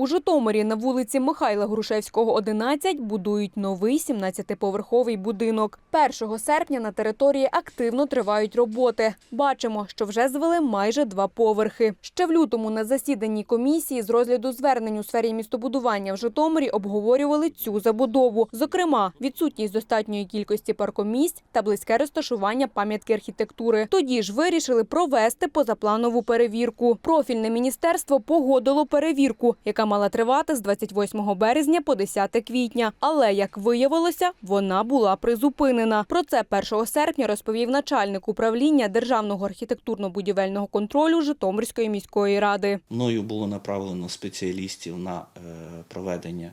У Житомирі на вулиці Михайла Грушевського, 11 будують новий 17-поверховий будинок. 1 серпня на території активно тривають роботи. Бачимо, що вже звели майже два поверхи. Ще в лютому на засіданні комісії з розгляду звернень у сфері містобудування в Житомирі обговорювали цю забудову. Зокрема, відсутність достатньої кількості паркомісць та близьке розташування пам'ятки архітектури. Тоді ж вирішили провести позапланову перевірку. Профільне міністерство погодило перевірку, яка мала тривати з 28 березня по 10 квітня. Але як виявилося, вона була призупинена. Про це 1 серпня розповів начальник управління державного архітектурно-будівельного контролю Житомирської міської ради. Мною було направлено спеціалістів на е, проведення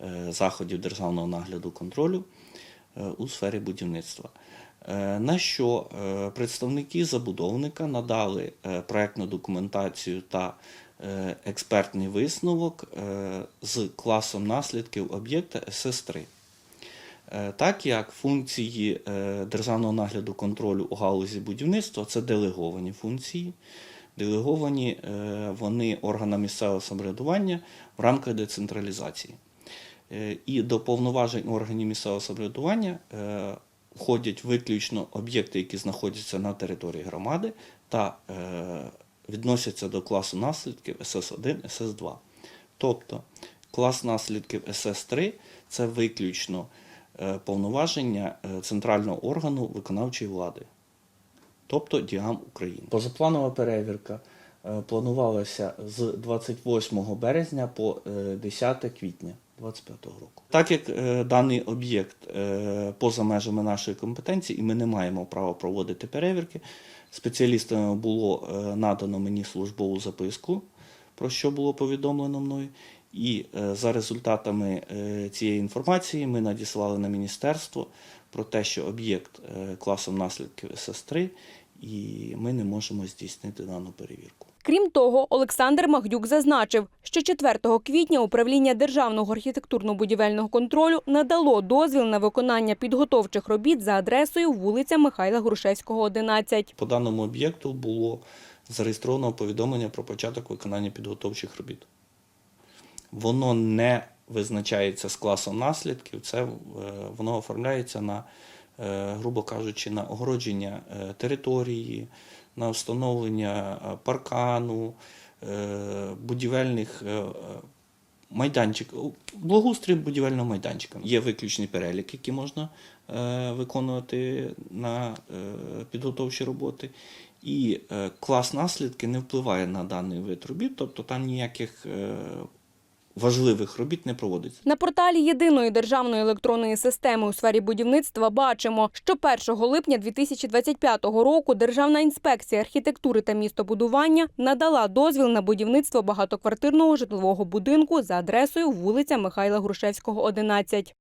е, заходів державного нагляду контролю у сфері будівництва. Е, На що е, представники забудовника надали е, проектну документацію та е, експертний висновок е, з класом наслідків об'єкта СС3. Е, Так як функції е, державного нагляду контролю у галузі будівництва це делеговані функції, делеговані е, вони органам місцевого самоврядування в рамках децентралізації. Е, І до повноважень органів місцевого самоврядування е, входять виключно об'єкти, які знаходяться на території громади та е, відносяться до класу наслідків СС1, СС2. Тобто клас наслідків СС3 це виключно повноваження центрального органу виконавчої влади, тобто Діам України. Позапланова перевірка планувалася з 28 березня по е, 10 квітня 2025 року. Так як е, даний об'єкт е, поза межами нашої компетенції, і ми не маємо права проводити перевірки, спеціалістами було е, надано мені службову записку, про що було повідомлено мною. І е, за результатами е, цієї інформації ми надіслали на міністерство про те, що об'єкт е, класом наслідків СС3, і ми не можемо здійснити дану перевірку. Крім того, Олександр Магдюк зазначив, що 4 квітня управління державного архітектурно-будівельного контролю надало дозвіл на виконання підготовчих робіт за адресою вулиця Михайла Грушевського, 11. По даному об'єкту було зареєстровано повідомлення про початок виконання підготовчих робіт. Воно не визначається з класом наслідків, це е, воно оформляється на, грубо кажучи, на огородження е, території, на встановлення е, паркану, е, будівельних е, е, майданчиків, благоустрій будівельного майданчика. Є виключний перелік, який можна е, виконувати на е, підготовчі роботи. І е, клас наслідки не впливає на даний вид робіт, тобто там ніяких е, важливих робіт не проводиться. На порталі єдиної державної електронної системи у сфері будівництва бачимо, що 1 липня 2025 року Державна інспекція архітектури та містобудування надала дозвіл на будівництво багатоквартирного житлового будинку за адресою вулиця Михайла Грушевського, 11.